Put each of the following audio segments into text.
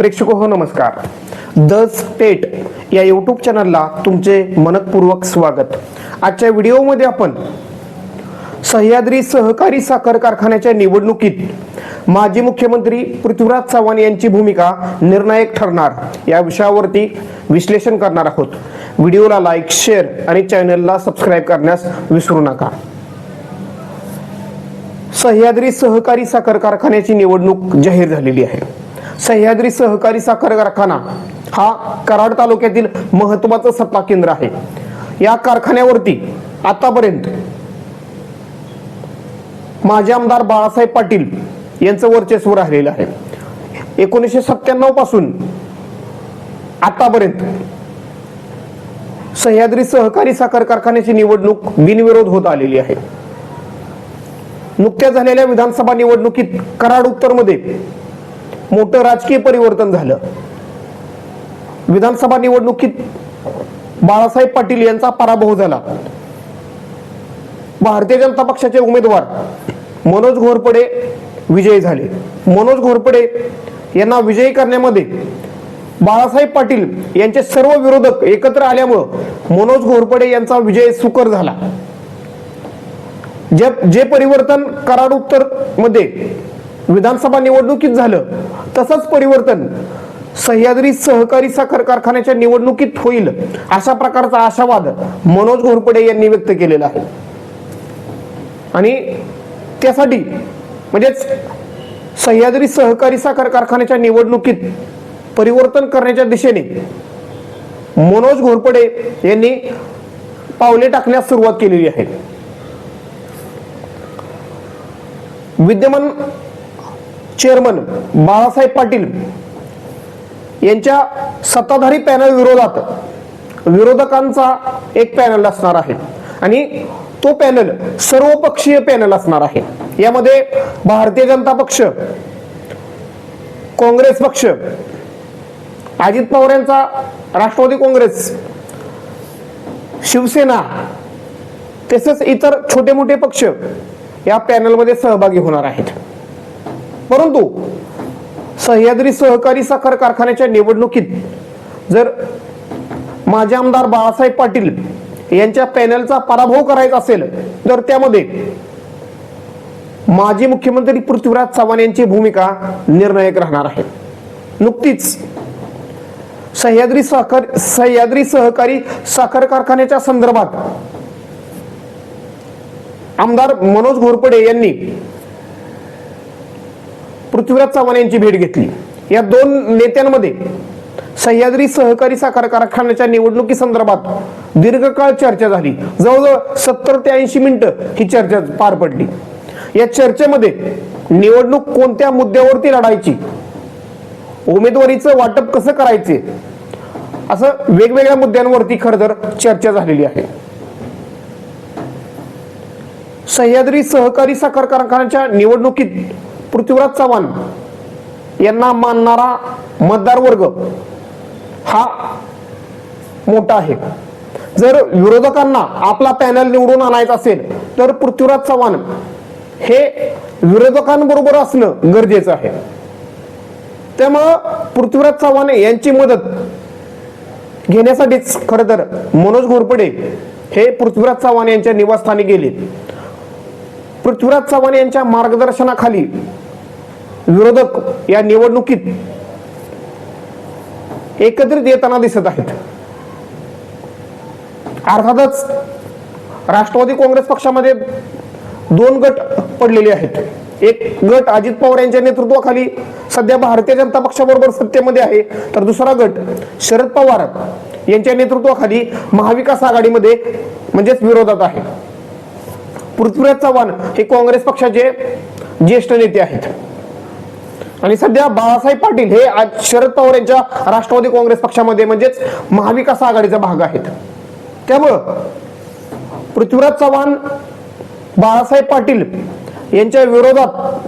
प्रेक्षक हो नमस्कार. द स्टेट या यूट्यूब चॅनलला तुमचे मनपूर्वक स्वागत. आजच्या व्हिडिओमध्ये आपण सह्याद्री सहकारी साखर कारखान्याच्या निवडणुकीत माजी मुख्यमंत्री पृथ्वीराज चव्हाण यांची भूमिका निर्णायक ठरणार या विषयावरती विश्लेषण करणार आहोत. व्हिडिओला लाईक शेअर आणि चॅनलला सबस्क्राईब करण्यास विसरू नका. सह्याद्री सहकारी साखर कारखान्याची निवडणूक जाहीर झालेली आहे. सह्याद्री सहकारी साखर कारखाना हा कराड तालुक्यातील महत्वाचं सत्ता केंद्र आहे. या कारखान्यावरती आतापर्यंत माजी आमदार बाळासाहेब पाटील यांचं वर्चस्व राहिलेलं आहे. एकोणीसशे सत्त्याण्णवपासून आतापर्यंत सह्याद्री सहकारी साखर कारखान्याची निवडणूक बिनविरोध होत आलेली आहे. नुकत्याच झालेल्या विधानसभा निवडणुकीत कराड उत्तरमध्ये मोठं राजकीय परिवर्तन झालं. विधानसभा निवडणुकीत बाळासाहेब पाटील यांचा पराभव झाला. भारतीय जनता पक्षाचे उमेदवार मनोज घोरपडे विजयी झाले. मनोज घोरपडे यांना विजयी करण्यामध्ये बाळासाहेब पाटील यांचे सर्व विरोधक एकत्र आल्यामुळं मनोज घोरपडे यांचा विजय सुकर झाला. जे जे परिवर्तन करार उत्तरमध्ये विधानसभा निवडणुकीत झालं तसंच परिवर्तन. सह्याद्री सहकारी साखर कारखान्याच्या निवडणुकीत होईल अशा प्रकारचा आशावाद मनोज घोरपडे यांनी व्यक्त केलेला आहे. आणि त्यासाठी म्हणजेच सह्याद्री सहकारी साखर कारखान्याच्या निवडणुकीत परिवर्तन करण्याच्या दिशेने मनोज घोरपडे यांनी पावले टाकण्यास सुरुवात केलेली आहे. विद्यमान चेअरमन बाळासाहेब पाटील यांच्या सत्ताधारी पॅनल विरोधात विरोधकांचा एक पॅनल असणार आहे. आणि तो पॅनल सर्वपक्षीय पॅनल असणार आहे. यामध्ये भारतीय जनता पक्ष काँग्रेस पक्ष अजित पवार यांचा राष्ट्रवादी काँग्रेस शिवसेना तसेच इतर छोटे मोठे पक्ष या पॅनलमध्ये सहभागी होणार आहेत. परंतु सह्याद्री सहकारी साखर कारखान्याच्या निवडणुकीत जर माजी आमदार बाळासाहेब पाटील यांच्या पॅनलचा पराभव करायचा असेल तर त्यामध्ये माजी मुख्यमंत्री पृथ्वीराज चव्हाण यांची भूमिका निर्णायक राहणार आहे. नुकतीच सह्याद्री साखर सह्याद्री सहकारी साखर कारखान्याच्या संदर्भात आमदार मनोज घोरपडे यांनी पृथ्वीराज चव्हाण यांची भेट घेतली. या दोन नेत्यांमध्ये सह्याद्री सहकारी साखर कारखान्याच्या निवडणुकी संदर्भात दीर्घकाळ चर्चा झाली. जवळजवळ सत्तर ते ऐंशी मिनिटं ही चर्चा पार पडली. या चर्चेमध्ये निवडणूक कोणत्या मुद्द्यावरती लढायची उमेदवारीचं वाटप कसं करायचे असं वेगवेगळ्या मुद्द्यांवरती खरं तर चर्चा झालेली आहे. सह्याद्री सहकारी साखर कारखान्याच्या निवडणुकीत पृथ्वीराज चव्हाण यांना मानणारा मतदार वर्ग हा मोठा आहे. जर विरोधकांना आपला पॅनल निवडून आणायचा असेल तर पृथ्वीराज चव्हाण हे विरोधकांबरोबर असणं गरजेचं आहे. त्यामुळं पृथ्वीराज चव्हाण यांची मदत घेण्यासाठीच खर तर मनोज घोरपडे हे पृथ्वीराज चव्हाण यांच्या निवासस्थानी गेले पृथ्वीराज चव्हाण यांच्या मार्गदर्शनाखाली विरोधक या निवडणुकीत एकत्रित येताना दिसत आहेत. अर्थातच राष्ट्रवादी काँग्रेस पक्षामध्ये दोन गट पडलेले आहेत. एक गट अजित पवार यांच्या नेतृत्वाखाली सध्या भारतीय जनता पक्षाबरोबर सत्तेमध्ये आहे तर दुसरा गट शरद पवार यांच्या नेतृत्वाखाली महाविकास आघाडीमध्ये म्हणजेच विरोधात आहे. पृथ्वीराज चव्हाण हे काँग्रेस पक्षाचे ज्येष्ठ नेते आहेत. आणि सध्या बाळासाहेब पाटील हे आज शरद पवार यांच्या राष्ट्रवादी काँग्रेस पक्षामध्ये म्हणजेच महाविकास आघाडीचा भाग आहेत. त्यामुळं पृथ्वीराज चव्हाण बाळासाहेब पाटील यांच्या विरोधात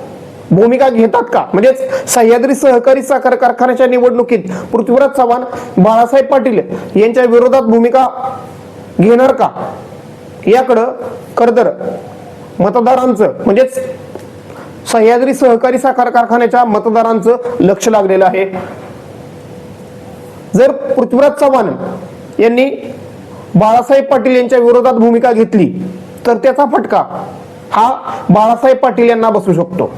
भूमिका घेतात का? म्हणजेच सह्याद्री सहकारी साखर कारखान्याच्या निवडणुकीत पृथ्वीराज चव्हाण बाळासाहेब पाटील यांच्या विरोधात भूमिका घेणार का? याकडं खरं मतदारांचं म्हणजेच सह्याद्री सहकारी साखर कारखान्याच्या मतदारांचं लक्ष लागलेलं आहे. जर पृथ्वीराज चव्हाण यांनी बाळासाहेब पाटील यांच्या विरोधात भूमिका घेतली तर त्याचा फटका हा बाळासाहेब पाटील यांना बसू शकतो.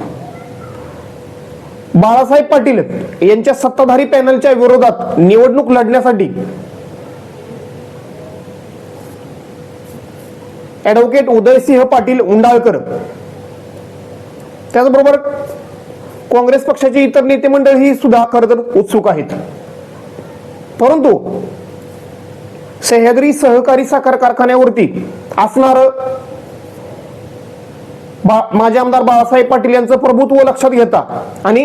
बाळासाहेब पाटील यांच्या सत्ताधारी पॅनलच्या विरोधात निवडणूक लढण्यासाठी ऍडव्होकेट उदयसिंह पाटील उंडाळकर त्याचबरोबर काँग्रेस पक्षाचे इतर नेते मंडळी सुद्धा खरं तर उत्सुक आहेत. परंतु सह्याद्री सहकारी साखर कारखान्यावरती असणार माझे आमदार बाळासाहेब पाटील यांचं प्रभुत्व लक्षात घेता आणि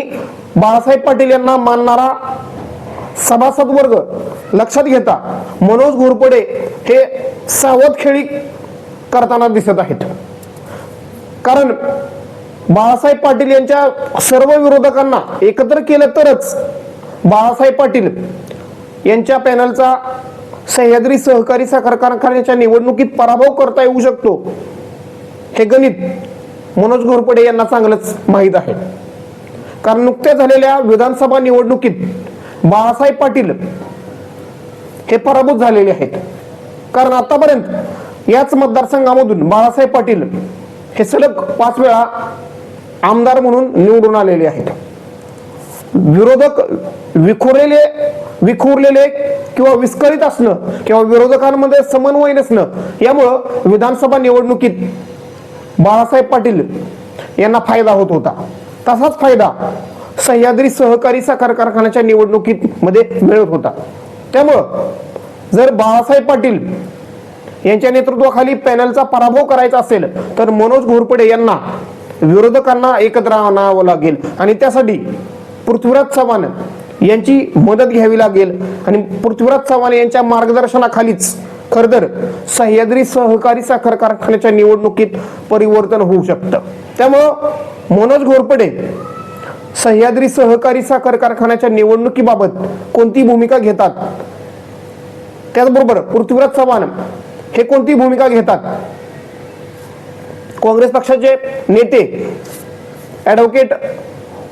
बाळासाहेब पाटील यांना मानणारा सभासद वर्ग लक्षात घेता मनोज घोरपडे हे सावध खेळी करताना दिसत आहेत. कारण बाळासाहेब पाटील यांच्या सर्व विरोधकांना एकत्र केलं तरच बाळासाहेब पाटील यांच्या पॅनलचा सह्याद्री सहकारी साखर कारखान्याच्या निवडणुकीत पराभव करता येऊ शकतो हे गणित मनोज घोरपडे यांना चांगलंच माहीत आहे. कारण नुकत्या झालेल्या विधानसभा निवडणुकीत बाळासाहेब पाटील हे पराभूत झालेले आहेत. कारण आतापर्यंत याच मतदारसंघामधून बाळासाहेब पाटील हे सलग पाच वेळा आमदार म्हणून निवडून आलेले आहेत. विरोधक विखुरलेले विखुरलेले किंवा विस्कळीत असणं किंवा विरोधकांमध्ये समन्वय नसणं यामुळं विधानसभा निवडणुकीत बाळासाहेब पाटील यांना फायदा होत होता. तसाच फायदा सह्याद्री सहकारी साखर कारखान्याच्या निवडणुकीत मध्ये मिळत होता. त्यामुळं जर बाळासाहेब पाटील यांच्या नेतृत्वाखाली पॅनलचा पराभव करायचा असेल तर मनोज घोरपडे यांना विरोधकांना एकत्र आणावं लागेल. आणि त्यासाठी पृथ्वीराज चव्हाण यांची मदत घ्यावी लागेल. आणि पृथ्वीराज चव्हाण यांच्या मार्गदर्शनाखालीच खरं तर सह्याद्री सहकारी साखर कारखान्याच्या निवडणुकीत परिवर्तन होऊ शकतं. त्यामुळं मनोज घोरपडे सह्याद्री सहकारी साखर कारखान्याच्या निवडणुकीबाबत कोणती भूमिका घेतात? त्याचबरोबर पृथ्वीराज चव्हाण हे कोणती भूमिका घेतात? काँग्रेस पक्षाचे नेते ॲडव्होकेट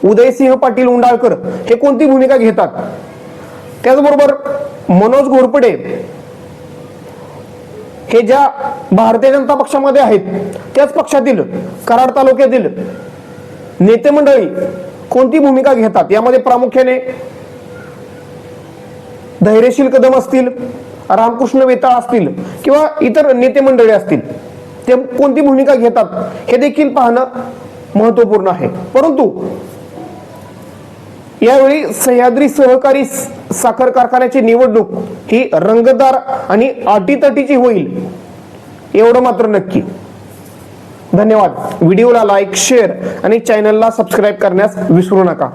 उदयसिंह पाटील उंडाळकर हे कोणती भूमिका घेतात? त्याचबरोबर मनोज घोरपडे हे ज्या भारतीय जनता पक्षामध्ये आहेत त्याच पक्षातील कराड तालुक्यातील नेते मंडळी कोणती भूमिका घेतात? यामध्ये प्रामुख्याने धैर्यशील कदम असतील रामकृष्ण वेताळ असतील किंवा इतर नेते मंडळी असतील. ते कोणती भूमिका घेतात हे देखील पाहणं महत्त्वपूर्ण आहे. परंतु यावेळी सह्याद्री सहकारी साखर कारखान्याची निवडणूक ही रंगदार आणि अटीतटीची होईल एवढं मात्र नक्की. धन्यवाद. व्हिडिओला लाईक शेअर आणि चॅनलला सबस्क्राईब करण्यास विसरू नका.